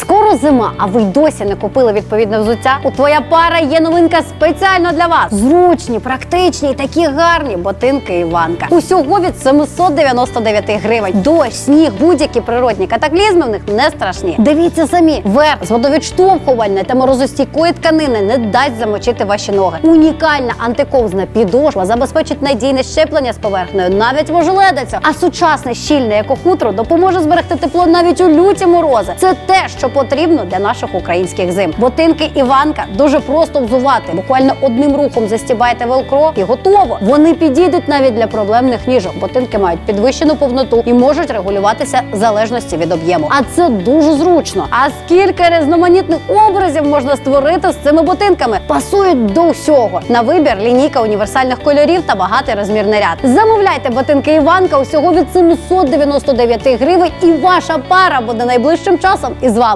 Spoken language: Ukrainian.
Скоро зима, а ви й досі не купили відповідне взуття. У твоя пара є новинка спеціально для вас. Зручні, практичні і такі гарні ботинки Іванка. Усього від 799 гривень. Дощ, сніг, будь-які природні катаклізми в них не страшні. Дивіться самі, верх з водовідштовхувальної та морозостійкої тканини не дасть замочити ваші ноги. Унікальна антиковзна підошва забезпечить надійне щеплення з поверхнею, навіть в ожеледицю. А сучасне щільне екохутро допоможе зберегти тепло навіть у люті морози. Це те, що потрібно для наших українських зим. Ботинки Іванка дуже просто взувати. Буквально одним рухом застібайте велкро і готово. Вони підійдуть навіть для проблемних ніжок. Ботинки мають підвищену повноту і можуть регулюватися в залежності від об'єму. А це дуже зручно. А скільки різноманітних образів можна створити з цими ботинками? Пасують до всього. На вибір лінійка універсальних кольорів та багатий розмірний ряд. Замовляйте ботинки Іванка усього від 799 гривень, і ваша пара буде найближчим часом із вами.